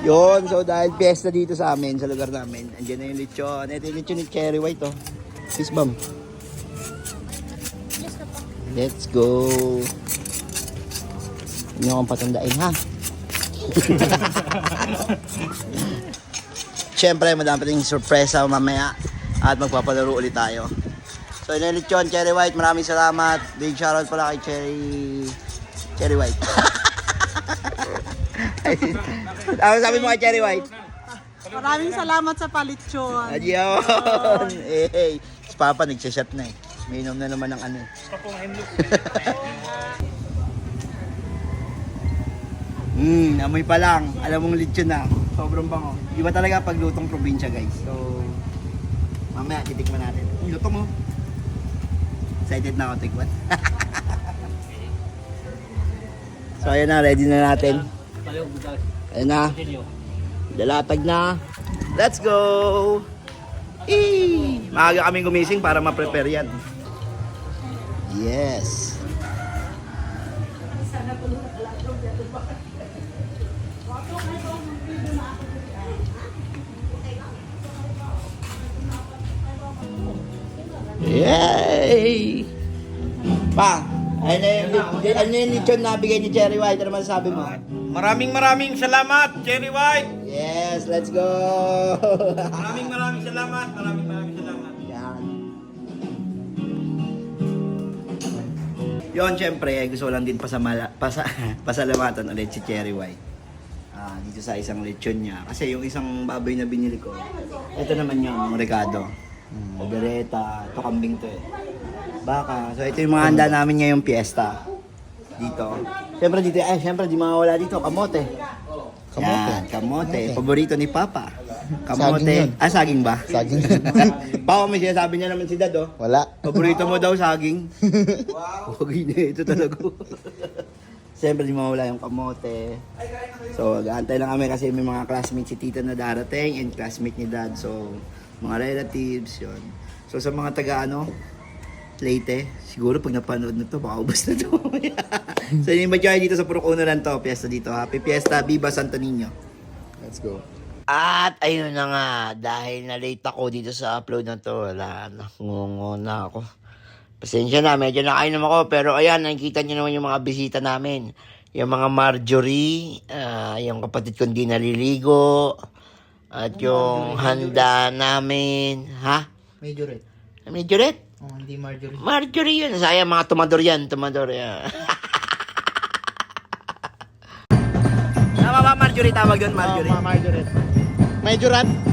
Yun, so dahil piyesta dito sa amin, sa lugar namin, andyan na yung lechon. Ito yung lechon ni Cherry White, oh. Peace bomb. Let's go. Hindi akong patandain, ha? Siyempre, madami pa rin sorpresa mamaya at magpapalaro ulit tayo. So, yun yung lechon, Cherry White. Maraming salamat. Big shoutout pala kay Cherry... Cherry White. ano sabi mo kay Cherry White? Maraming salamat sa palitsyon. Adiyon! Eh, hey. Si Papa nagsashot na eh. Minom na naman ng ano. Hmm, amoy pa lang. Alam mong lechon na. Sobrang bango. Iba talaga pag lutong probinsya guys. So, mamaya titikman natin. Ang luto mo. Excited na ako tikman. so, ayan na. Ready na natin. Ayan na. Dalatag na. Let's go! Eee! Maaga kaming gumising para ma-prepare yan. Yes. Yay! Pa, ano yung, ano yung lechon na bigay ni Cherry White? Ano masasabi mo? Maraming maraming salamat, Cherry White. Yes, let's go! Maraming maraming salamat. Maraming maraming salamat. Yan. Yon, syempre, eh, gusto ko lang din pasamala, pasa, pasalamatan ulit si Cherry White. Ah, dito sa isang lechon niya. Kasi yung isang baboy na binili ko, ito naman yung Ricardo. Hmm, bereta, ito kambing to eh. Baka. So ito yung mga handa namin ngayong piyesta. Dito. Siyempre dito, eh, siyempre di mawawala dito, kamote. Kamote. Yan, kamote. Paborito ni Papa. Saging Kamote. yun. Ah, saging ba? Saging. Pao, may sinasabi niya naman si Dad, oh. Wala. Paborito mo daw saging. wow. Huwag na ito talaga. Siyempre, di mawala yung kamote. So, gaantay lang kami kasi may mga classmates si Tita na darating and classmate ni Dad. So, mga relatives, yon. So, sa mga taga, ano, Leyte, siguro pag napanood na to, baka ubos na to. so, yung medyo dito sa Purok Uno lang to, piyesta dito. Happy Fiesta, Viva Santo Niño. Let's go. At ayun na nga, dahil na late ako dito sa upload na to, wala na, ngungo na ako. Pasensya na, medyo nakainom ako, pero ayan, nakikita nyo naman yung mga bisita namin. Yung mga Marjorie, ah, yung kapatid kong di naliligo, at yung handa namin, ha? Majorette. Marjorie? Oh, hindi Marjorie. Marjorie yun, saya mga tumador yan, tumador yan. Tama ba Marjorie tawag doon, Marjorie? Oh, Marjorie. Majorat.